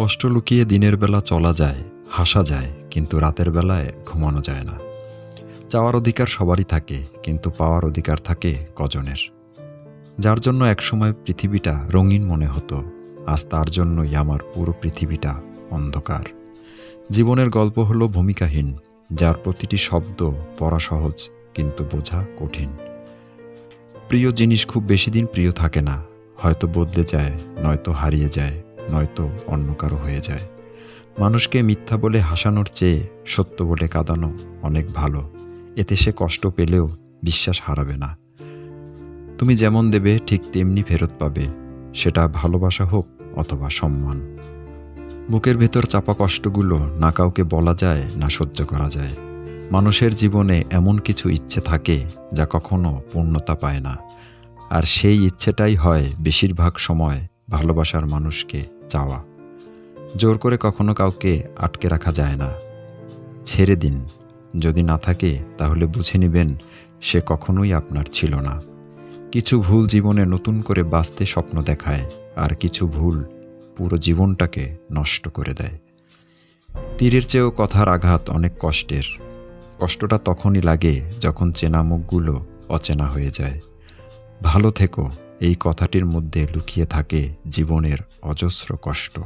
কষ্ট লুকিয়ে দিনের বেলা চলা যায়, হাসা যায়, কিন্তু রাতের বেলায় ঘুমানো যায় না। চাওয়ার অধিকার সবারই থাকে, কিন্তু পাওয়ার অধিকার থাকে কজনের। যার জন্য একসময় পৃথিবীটা রঙিন মনে হতো, আজ তার জন্যই আমার পুরো পৃথিবীটা অন্ধকার। জীবনের গল্প হলো ভূমিকাহীন, যার প্রতিটি শব্দ পড়া সহজ, কিন্তু বোঝা কঠিন। প্রিয় জিনিস খুব বেশি দিন প্রিয় থাকে না, হয়তো বদলে যায়, নয়তো হারিয়ে যায় নয়তো অন্য কারও হয়ে যায়। মানুষকে মিথ্যা বলে হাসানোর চেয়ে সত্য বলে কাঁদানো অনেক ভালো। এতে সে কষ্ট পেলেও বিশ্বাস হারাবে না। তুমি যেমন দেবে, ঠিক তেমনি ফেরত পাবে। সেটা ভালোবাসা হোক অথবা সম্মান। বুকের ভেতর চাপা কষ্টগুলো না কাউকে বলা যায়, না সহ্য করা যায়। মানুষের জীবনে এমন কিছু ইচ্ছে থাকে যা কখনো পূর্ণতা পায় না। আর সেই ইচ্ছেটাই হয় বেশিরভাগ সময় ভালোবাসার মানুষকে চাওয়া। জোর করে কখনো কাউকে আটকে রাখা যায় না। ছেড়ে দিন। যদি না থাকে, তাহলে বুঝে নেবেন, সে কখনোই আপনার ছিল না। কিছু ভুল জীবনে নতুন করে বাঁচতে স্বপ্ন দেখায়, আর কিছু ভুল পুরো জীবনটাকে নষ্ট করে দেয়। তীরের চেয়েও কথার আঘাত অনেক কষ্টের। কষ্টটা তখনই লাগে যখন চেনা মুখগুলো অচেনা হয়ে যায়। ভালো থেকো। এই কথাটির মধ্যে লুকিয়ে থাকে জীবনের অজস্র কষ্ট।